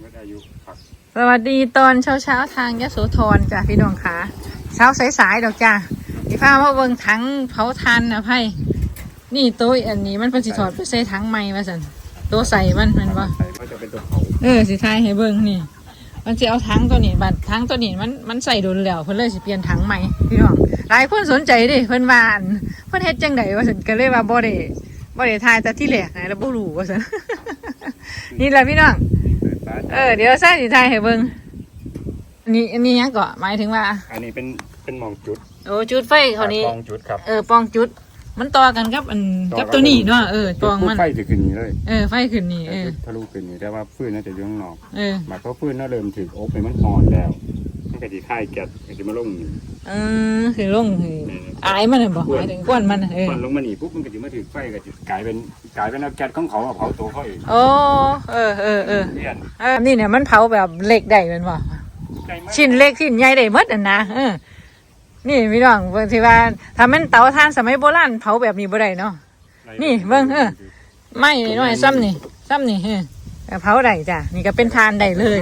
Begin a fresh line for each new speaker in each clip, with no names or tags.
เมื่ออายุผัก
สวัสดีตอนเช้าเช้าๆทางยโสธรจ้ะพี่น้องค่ะเช้าสายๆดอกจ้ะพี่พามาเบิ่งถังเผาทานนะไพ่นี่โต๊ะอันนี้มันเป็นสิถอดไปใส่ถังไม้มาสันโต๊ะใส่มันแมันว่า
ใส่ก็จะเป็นตัวเผา
เออสิทายให้เบิ่งนี่ มันจะเอาถังตัวนี้บัดถังตัวนี้มันมันใส่โดนแล้วเพิ่นเลยสิเปลี่ยนถังใหม่พี่น้องหลายคนสนใจเดิเพิ่นว่าอันเพิ่นเฮ็ดจังไดว่าซั่นก็เลยว่าบ่ได้บ่ได้ทายแต่ที่แรกไงแล้วบ่รู้ว่าซั่นนี่แหละพี่น้อง
เปิดฟ้า
เออ เดี๋ยวใส่สิทายให้เบิ่งอันนี้อันนี้หยังก็หมายถึงว่า
อันนี้เป็นเป็นหมองจุด
โอ้จุดไฟเขานี้
ปองจุดครับ
เออปองจุด มันต่อกันกับอันกับตัวนี้เนาะเออปองมัน
ไฟจะขึ้นนี้เลย
เออไฟขึ้นนี่เออ
ทะลุขึ้นนี้แต่ว่าฟืนน่าจะอยู่ข้างนอก
เออ
หมายเขามฟืนน่าเริ่มถึงโอ๊กไปมันอ่อนแล้วมันก็ดีค่ายแก๊สก็จะมาลงนี่
เออคือลงคืออายมันน่ะบ่หมายถึงควนมันน่ะเออ
ควันลงมาหนีปุ๊บมันก็จะมาถึงไฟก็จะกลายเป็นกลายเป็นเอาแก๊สของเขาอะเผาตัวเขาเอง
โอ้เออเออเออ
เลี่ยน
เออนี่เนี่ยมันเผาแบบเหล็กได้แมันบ่
ใจมาก
ชิ้นเล็กชิ้นใหญ่ได้หมดอะนะเออนี่พี่น้องบางทีว่าถ้ามันเตาถ่านสมัยโบราณเผาแบบนี้บ่ได้เนาะ นี่เบิ่งเออไม่น้อยซ้ำนี่ซ้ำนี่เออแต่เผาได้จ้ะนี่ก็เป็นทานได้เลย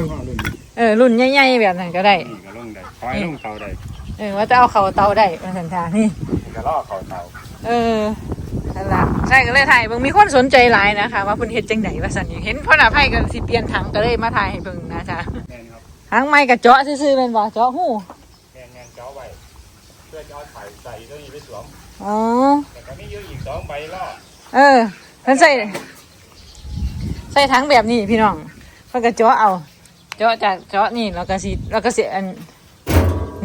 เออรุ่นใหญ่ๆแบบนั้นก็ได้
นี่ก็ลงได้คอยลงเตาได้
เออว่าจะเอาเข้าเตาได้มาสันทานี่
นี่ก็ล่อเขาเตา
เออนั่นล่ะใช่ก็เลยถ่ายเบิ่งมีคนสนใจหลายนะคะ ว่าเพิ่นเฮ็ดจังไดว่าซั่นนี่เห็นพ่อหน้าไผก็สิเปลี่ยนถังก็เลยมาถ่ายให้เบิ่งนะจ๊ะ
แม่นครับ
ถังไม้ก็เจาะซื่อๆแม่นบ่เจาะหู
แม่นแม่นเจ้าไว้เพื่อจะเอาไข่ใส่ตัวนี้ไปสวม
อ๋อ
แต่ก็มีเยอะอีกสองใบล่อ
เออเพิ่นใส่ใส่ถังแบบนี้พี่น้องเพิ่นก็เจาะเอา เจาะจากเจาะนี่แล้วก็สิแล้วก็สิอัน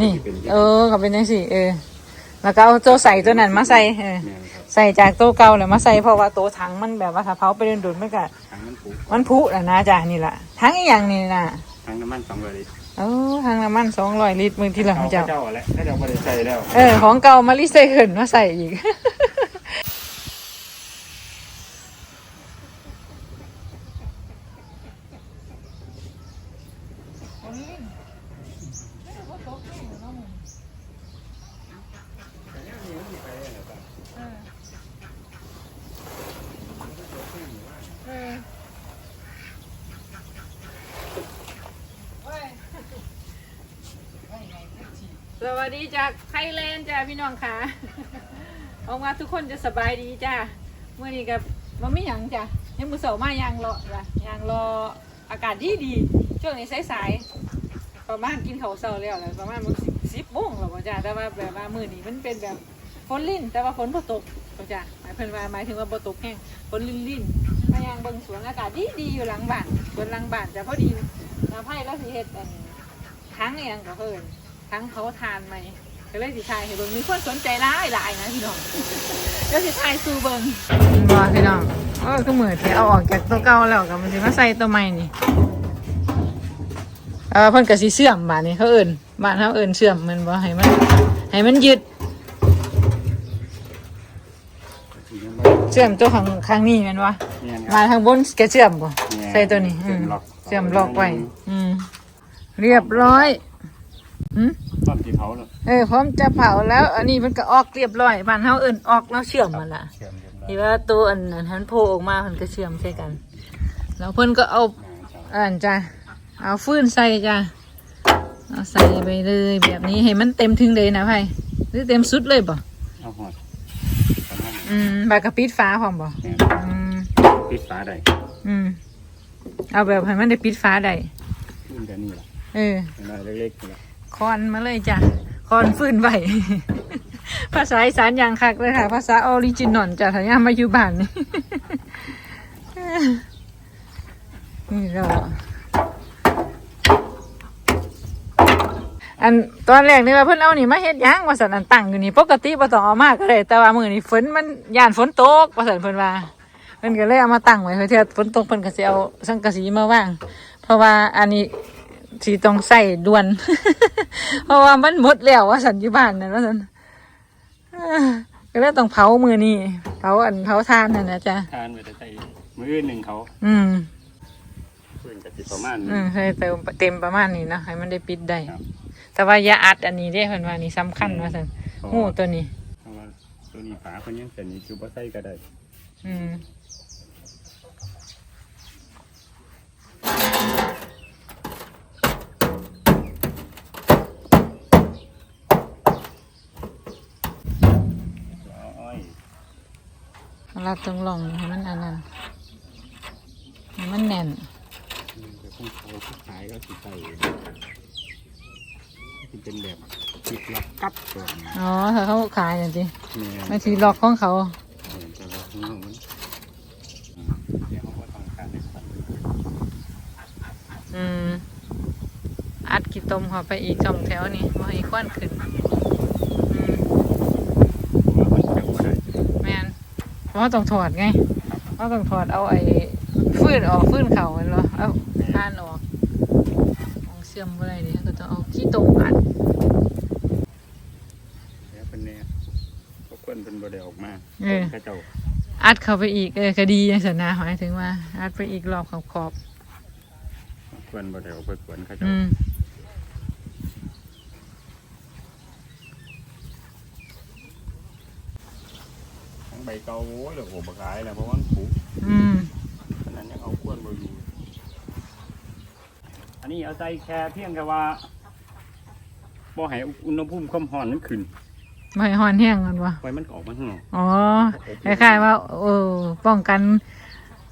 นี่ เออก็เป็นจังซี่เออ แล้วก็เอาตัวใส่ตัวนั้นมาใส่เออ
แม่นครับ
ใส่จากตัวเก่าแล้วมาใส่เพราะว่าตัวถังมันแบบว่าถ้าเผาไปโดนๆมันก็
ถังมันผูก
มันพุแหละนะจ้ะนี่ล่ะถังอีหยังนี่น่ะ
ถังน้ำมันสองร้อยลิตร
โอ้ถังน้ำมันสองร้อยลิตรมือที่หลัง
เอา
เจ้า
เจ้าแหละถ้าเจ้าไม่ได้ใส่แล้ว
เออ ของเก่ามารีไซเคิลมาใส่อีก สวัสดีจากไทยแลนด์จ้าพี่น้องค่ะหวังว่าทุกคนจะสบายดีจ้าเมื่อนี้กับมันไม่หยังจ้ะยังมือเสามายางรอจ้ะยางรออากาศดีดีช่วงนี้สายๆประมาณกินข้าวเช้าแล้วแหละประมาณมันสิบโมงแล้วจ้าแต่ว่าแบบว่ามือนี้มันเป็นแบบฝนลิ่นแต่ว่าฝนบ่ตกจ้าหมายเพิ่นว่าหมายถึงว่าบ่ตกแห้งฝนลิ่นลิ่นมายางเบิ่งสวนอากาศดีดีอยู่หลังบ้านบนหลังบ้านจ้ะพอดีน้าไผ่แล้วสิเฮ็ดอันทั้งองก็เพิ่น ทั้งเขาทานไหมก็เลยสิทายให้เบิ่งมีคนสนใจหลายหลายนะพี่น้องเดี๋ยวสิทายสู่เบิ่งบ่พี่น้องเออก็เหมือนที่เอาออกจากตัวเก่าแล้วก็มันสิมาใส่ตัวใหม่นี่เออเพิ่นก็สิเสื่อมบาดนี้เขาเอิ้นบ้านเขาเอิ้นเสื่อมแมันบ่ให้มันให้มันยึดเสื่อมตัวข้างข้างนี้แม่นบ่
เนี่ยค
มา
รับ
ทางบนก็เสื่อมบ่
เนี่ย
ใส่ตัวนี้อืม
เสื่อมล็อก
เสื่อมล็อกไว้อืมเรียบร้อย หืม
ตอนที่เผาเลย
เออพร้อมจะเผาแล้ว อันนี้มันก็ออกเรียบร้อยบ้านเฮาเอิ้นออกแล้วเชื่อมมันละ
เชื่อมเรียบร้อย
ที่ว่าตัวอันนั้นมันโผล่ออกมามันก็เชื่อมใช่กัน แล้วเพิ่นก็เอา
อ่าเจ้า
อ่านจ้ะเอาฟืนใส่จ้ะเอาใส่ไปเลยแบบนี้ให้มันเต็มถึงเลยนะไพ่หรือเต็มสุดเลยบ่
เอาหอดประมาณนี้
อืมบากระปิดฟ้าพร้อมบ่
เนี่ย
อืม
ปิดฝาได้
อืมเอาแบบให้มันได้ปิดฟ้าได้
ขึ้นกันนี่แหละ
เออ
น้อยๆเล็กๆนี่แหละ
คอนมาเลยจ้ะคอนฟื้นไหวภาษาอีสานอย่างคักเลยค่ะ ภาษาออริจินอลจ้ะถ้าย่ามาอยู่บ้านนี่นี่เราอันตอนแรกนี่ว่าเพิ่นเอานี่มาเฮ็ดยังว่าสันอันตั้งอยู่นี่ปกติบ่ต้องเอามาก็ได้แต่ว่ามื้อนี้ฝนมันย่านฝนตกว่าสันเพิ่นว่าเพิ่นก็เลยเอามาตั้งไว้เพื่อที่ฝนตกเพิ่นก็สิเอาสังกะสีมาวางเพราะว่าอันนี้ สีต้องใส่ด่วน เพราะว่ามันหมดแล้วว่าสันอยู่บ้านนั่นว่าสันเอ้อก็เลยต้องเผามือนี่เผาอันเผาทานนั่นนะจ๊ะ
ทานไปแต่ใส่มือหนึ่งเขา
อืม
เพื่อนกับสิประมาณนี้
อืมใส่เติมเต็มประมาณนี้เนาะให้มันได้ปิดได้
ครับ
แต่ว่าอย่าอัดอันนี้ได้เพิ่นว่านี่สำคัญว่าสันหูตัวนี้
เพราะว่าตัวนี้ฝาเพิ่นยังเสร็จนี้คือบ่ใส่ก็ได้
อืม รัดตรงหล่องให้มันอันนั้นให้มันแน่น
แต่ของเขาที่ขายก็สิใส่ที่เป็นแบบติดล็อกกับตัวนี้
อ๋อถ้าเขาขายอย่างจี
แม่น
มันสีล็อกของเขา
เออจะล็อกข้างนอกมันอืมเดี๋ยวเขาก็ต้องการในสัตว์
อืมอัดกี่ตมเข้าไปอีกสองแถวนี่ว่าให้ควันขึ้น อืม
ว่ามันจับบ่ได้
แมน เพราะว่าต้องถอดไงเพราะต้องถอดเอาไอ้ฟืนออกฟืนเขามันเหรอเอาทานออกของเสื่อมอะไรนี่ก็ต้องเอาขี้ตมอัด
แล้วเป็นเนี่ยพวกคนเป็นบ่ได้ออกมา
เออ
พระเจ้า
อัดเข้าไปอีกเออคดีอย่างสนาหมายถึงว่า อัดไปอีกรอบขอบขอบ
ควรบ่ได้ออกไปกวนเขา
ๆ
เจ้า
อืม
ทั้งใบ เก่าโอ้ยเหลือโอ้บกายแล้วเพราะว่ามันผุ
อืม
ฉะนั้นยังเอาควรบ่อยู่อันนี้เอาใจแค่เพียงแค่ว่าบ่ให้อุณหภูมิความร้อนมันขึ้น
ไม่หอนแห้งกันวะ
ปล่อยมันออกมาข้างนอก
อ๋อคล้ายๆว่าเออป้องกัน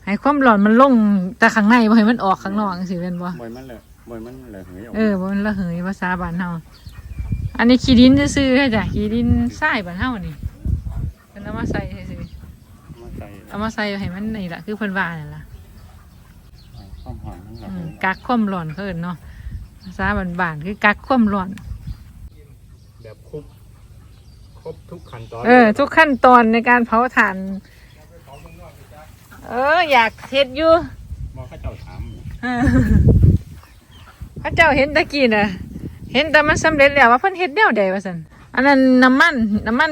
ให้ความร้อนมันลงแต่ข้างในบ่ให้มันออกข้างนอกสิเป็นบ่
บ่อยมันเลยบ่อยมันเลยเหยออก
เออบ่มันระเหยภาษาบ้านเฮาอันนี้ขี้ดินซื่อๆแค่จ้ะขี้ดินทรายบ้านเฮานี่เพิ่นเอามาใส่ซื่อ
มาใส่
ๆ เอามาใส่ให้มันนี่ล่ะคือเพิ่นว่านั่นล่ะ
ความร้อนมันหลั
อื
บ
มกักความร้อนเขาเอิ้นเนาะภาษาบ้านๆคือกักความร้อน
แบบครบครบทุกขั้นตอน
เออ ทุกขั้นตอนในการเผาถ่าน เออ อยากเฮ็ดอยู่
บอกเขาเจ้าถาม
เออพระเจ้าเห็นตะกี้น่ะ เห็นแต่มันสำเร็จแล้วว่าเพิ่นเฮ็ดแนวใดว่าซั่นอันนั้นน้ำมัน น้ำมัน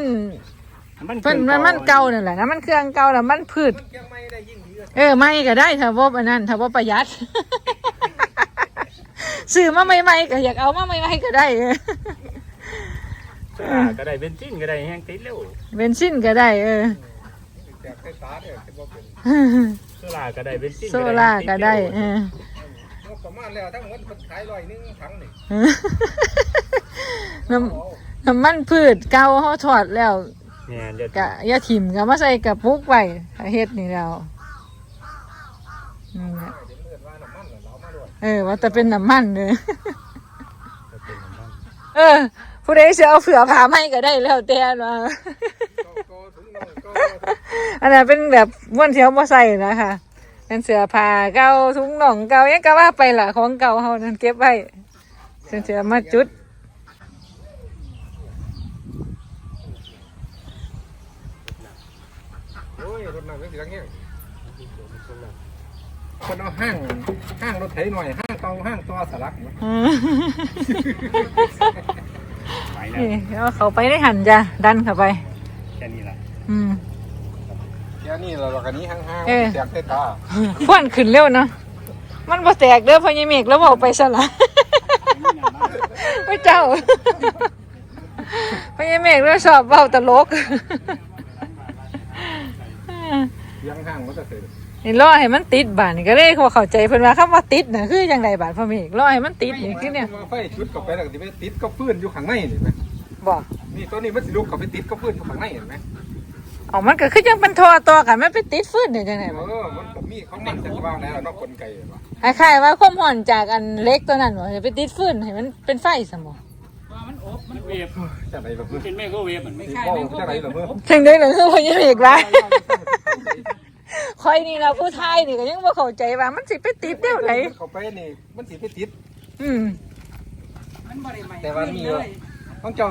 เพิ่นน้ำมันเก่านั่นแหละน้ำมันเครื่องเก่าน้ำมันพืช
เครื่องไม่ได้ยิ่งดีเลย
เออไม่ก็ได้ถ้าบ่อันนั้นถ้าบ่ประหยัดซื้อมาใหม่ๆก็อยากเอามาใหม่ๆก็ได้เออ
อ่าก็ได้เบนซินก็ได้แห้งติดเร็ว
เบนซินก็ได้เออ
แจกไฟฟ้าเนี่ยคิดว่าเป็น
โซล่าก็ได้เบนซิน
โซล่าก็ได้เออ
งบประมาณแล้วทั้งหมดมันขายร้อยหนึงถังนี่
น้ำน้ำมันพืชเก่าเฮาทอดแล้ว
เนี่ยเดี๋ยว
กะอย่าถิ่มก็มาใส่กระปุกไว้ถ้าเฮ็ดนี่แล้วนี่แหละ
เดี๋ยวเลื่อนว่าน้ำมันน่ะเรามาด้วย
เออ ว่าแต่เป็นน้ำมันเด้อ
จะเป็นน้ำมัน
เออ ผู้ใดสิเอาเสือผ้าไหมก็ได้แล้วแต่ว่า
ก็ก็ถุงนอนก็
อันนั้นเป็นแบบม้วนเทียวบ่ใส่นะคะเป็นเสื้อผ้าเก่าถุงน่องเก่าหยังก็ว่าไปล่ะของเก่าเฮานั้นเก็บไว้เป็นเสื้อมาจุด
โอ้ย รถน้ำยังสิลังเงี้ยคนเอาห้างห้างรถไถหน่อยห้างเตาห้างตัวสลักมั้ย
อืม
ไปแล้ว
นี่เอาเขาไปได้หันจ้ะดันเข้าไป
แค่นี้แหละ
อืม
แค่นี้เราเรากันนี้ห้างห้าง
เออ
แจกไฟฟ้า
ควันขึ้นเร็วเนาะมันบ่แตกเด้อพอยี่เมกแล้วบอกไปซะละพระเจ้าพญาเมฆเราชอบเบาตลก
ยังห้างมันจะเสร็จ
นี่รอให้มันติดบานนี่ก็เลยเขาเข้าใจเพิ่นว่าคำว่าติดน่ะคือจังไดบาดพ่อเมฆรอให้มันติดนี่คือเนี่ย
ไฟชุดเข้าไปแล้วก็สิไปติดก็ฟื้นอยู่ข้างในนี่ไหม
บ่
นี่ตัวนี้มันสิลุกเข้าไปติดก็ฟื้นอยู่ข้างในเห็นไหม
เอามันก็คือจังเป็นท่อต่อกันมันไปติดฟืนได้จังได
เอ
บ่
อมันก็มีของมันจะวางแล้วเนอกกลไกว่ะ
คล้ายๆว่าความร้อนจากอันเล็กตัวนั้นบ่จะไปติดฟืนให้มันเป็นไฟซะบ่
มันเวฟ
จะไหนหรอเพื่อน
เป็นแม่ก็เวฟเหมือนไม่
พ่อจะไหนหรอเพื่อน
จังได๋ล่ะคือพญาเมฆว่าค อยนี่ล่ะผู้ไทยนี่ก็ยังบ่เข้าใจว่ามันสิไปติดแนวไหน
เข้าไปนี่มันสิไปติด
อืม
แต่ว่ามีของเจ้า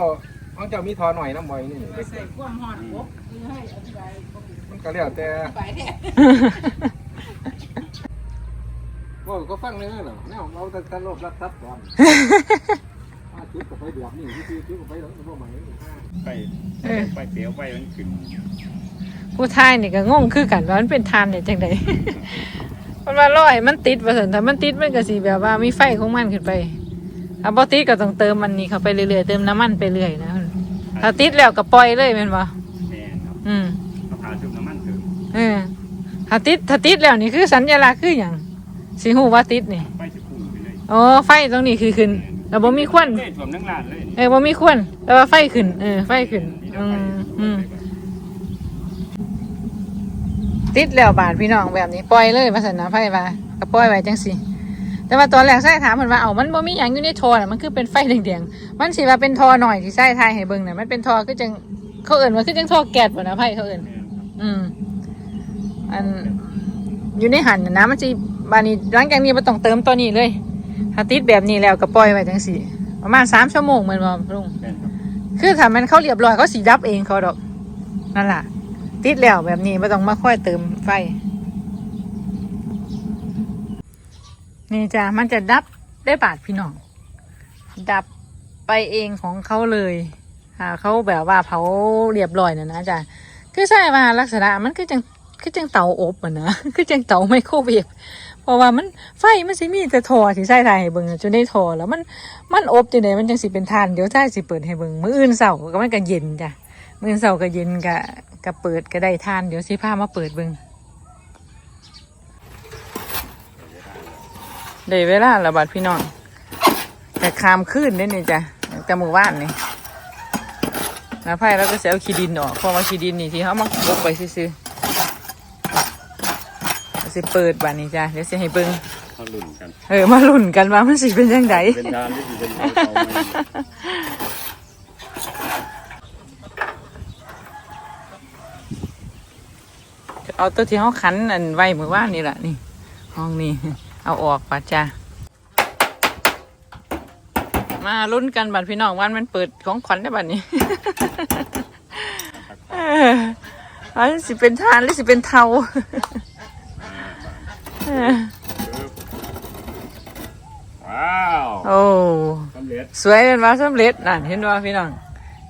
ของเจ้ามีทอหน่อยน้ำมอยนี่
ใส่ความร้อนบ่คือให้อธิบาย
มันก็แล้วแต่
ไปแท้
ว่าก็ฟังเนื้อเหรอแนวเราจะตลบรักทรัพย์ก่อนถ้าจุดกับไปเดือดนี่ที่จุดกับไปหลังตัวใหม่
ไป
เออ
ไปเปลียวไปมันขึ้น
ผู้ไทยนี่ก็งงคือกันว่ามันเป็นทานได้จังไดมันว่าร้อยมันติดว่าซั่นถ้ามันติดมันก็สิแบบว่ามีไฟของมันขึ้นไปถ้าบ่ติดก็ต้องเติมมันนี่เข้าไปเรื่อยๆเติมน้ำมันไปเรื่อยนะถ้าติดแล้วก็ปล่อยเลยแม่นบ่
แม่ครับ
อืม
เอาพาชุบน้ำมันถึง
เออถ้าติดถ้าติดแล้วนี่คือสัญลักษณ์คือหยังสิฮู้ว่าติดนี่
ไปสิพุ่งไปเลย
อ๋อไฟตรงนี้คือขึ้นแล้วบ่มีควัน
เล่ถ่วมทั้งลานเลย
เออบ่มีควันแต่ว่าไฟขึ้นเออไฟขึ้นอืมอืม ติดแล้วบาดพี่น้องแบบนี้ปล่อยเลยมาสนะไพ่มาก็ปล่อยไว้จังสิแต่ว่าตอนแรกใส่ถามเพิ่นว่าเอามันบ่มีหยังอยู่ในท่อน่ะมันคือเป็นไฟแดงๆมันสิว่าเป็นท่อหน่อยที่ใส่ทายให้เบิ่งน่ะมันเป็นท่อคือจังเขาเอิ้นว่าคือจังท่อแก๊สบ่นะไพ่เขาเอิ้นอืมอันอยู่ในหันน่ะนะมันจะบานี้หลังจากนี้มันต้องเติมตัวนี้เลย ถ้าติดแบบนี้แล้วก็ปล่อยไว้จังสี่ ประมาณสามชั่วโมงเหมือนว่าลุง
แม่นครับ
คือถ้ามันเข้าเรียบร้อยเขาสีดับเองเขาดอก นั่นล่ะ ติดแล้วแบบนี้ไม่ต้องมาค่อยเติมไฟ นี่จ้ะมันจะดับได้บาทพี่น้อง ดับไปเองของเขาเลยอ่าเขาแบบว่าเผาเรียบร้อยนะนะจ้ะคือใช่ว่าลักษณะมันคือจังคือจังเตาอบอะนะคือจังเตาไมโครเวฟเพราะว่ามันไฟมันสิมีแต่ทอที่ใส่ทายให้เบิ่งอะจนได้ทอแล้วมันมันอบจังไดมันจังสิเป็นทานเดี๋ยวใช่สิเปิดให้เบิ่งมื้ออื่นเช้าก็มันก็เย็นจ้ะมื้ออื่นเช้าก็เย็นก็ ก็เปิดก็ได้ทาน เดี๋ยวสิพามาเปิดเบิ่งได้เวลาแล้วบัดพี่น้องแต่คามขึ้นได้นี่จ้ะตั้งแต่มื้อวานนี่นาไผ่แล้วก็สิเอาขี้ดินออกเพราะว่าขี้ดินนี่ที่เขามาบกไปซื่อๆสิเปิดบัดนี้จ้ะเดี๋ยวสิให้เบิ่ง
เขาลุ่นกัน
เออ มาลุ้นกันว่ามันสิเป็นยังไง
เป็นทานที่สิเป็นเขาไหม
เอาตัวที่เขาขันอันไว้เมื่อวานนี่แหละนี่ ห้องนี้ เอาออกป่ะจ้ามาลุ้นกันบัดพี่น้องวันมันเปิดของขวัญได้บัดนี้เออว่าสิเป็นทานหรือสิเป็นเทาเออ
ว้าว
โอ้
สำเร็จ
สวยเป็นว่าสำเร็จนั่นเห็นว่าพี่น้อง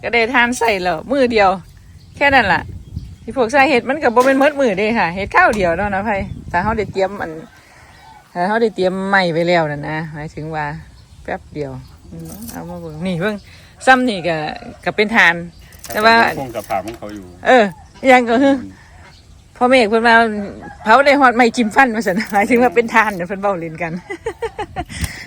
ก็ได้ทานใส่แล้วมือเดียว แค่นั้นล่ะ ที่พวกใส่เห็ดมันกับบ่เป็นเมดมือเด้ค่ะเห็ดข้าวเดียวเนาะนะไพ่ถ้าเขาได้เตรียมอันถ้าเขาได้เตรียมใหม่ไปแล้วนั่นนะหมายถึงว่าแป๊บเดียวอืมเอามาเบิ่งนี่เบิ่งซ้ำนี่ก็ก็เป็นทาน แต่ว่า
คงกับผาของเขาอยู่
เออ ยังก็คือพ่อเมฆเพิ่นมาเผาได้ฮอดไม่จิ้มฟันมาสันหมายถึงว่าเป็นทานเนี่ยเพิ่นเบ้าเล่นกัน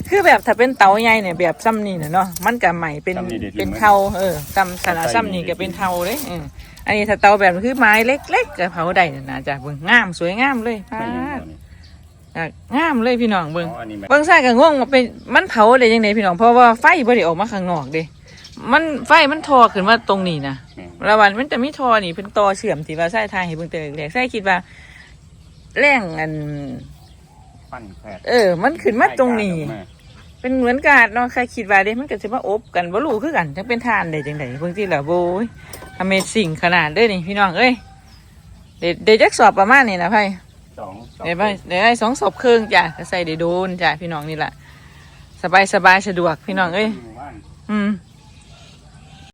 คือแบบถ้าเป็นเตาใหญ่เนี่ยแบบซ้ำนี่น่ะเนาะมันก็ใหม่เป็นเป็นเทาเออซ้ำสนะซ้ำนี่ก็เป็นเทาเลยเอออันนี้ถ้าเตาแบบคือไม้เล็กๆก็เผาได้น่ะนะจ้ะเบิ่งงามสวยงามเลยพา
ไม่ยัง
ด
นี่
อะงามเลยพี่น้องเบิ่ง
อ๋ออันนี้แม่
เบิ่งซ้ายก็งงว่าเป็นมันเผาได้ยังไงพี่น้องเพราะว่าไฟบ่ได้ออกมาข้างนอกเด้มันไฟมันทอขึ้นมาตรงนี้นะ
แม่
ระวันมันจะมีทอนี่เป็นตอเชื่อมที่ว่าไส้ทายให้เบิ่งแต่แรกๆไส้คิดว่าแรงอัน
ปั้นแผด
เออ มันขึ้นมาตรงนี้
ออกมา
เป็นเหมือนกาดเนาะใครคิดว่าเด้มันก็สิมาอบกันบ่รู้คือกันจังเป็นทานได้จังไดเบิ่งที่ละโบยอเมซิ่งขนาดเด้อนี่พี่น้องเอ้ยเดี๋ยวเดี๋ยวจักสอบประมาณนี้นะไพ่
สองสอง
เดี๋ยวไปเดี๋ยวได้สองสอบครึ่งจ้ะก็ใส่ได้โดนจ้ะพี่น้องนี่แหละสบายสบายๆสะดวกพี่น้องเอ้ย
หมู่บ้าน
อืม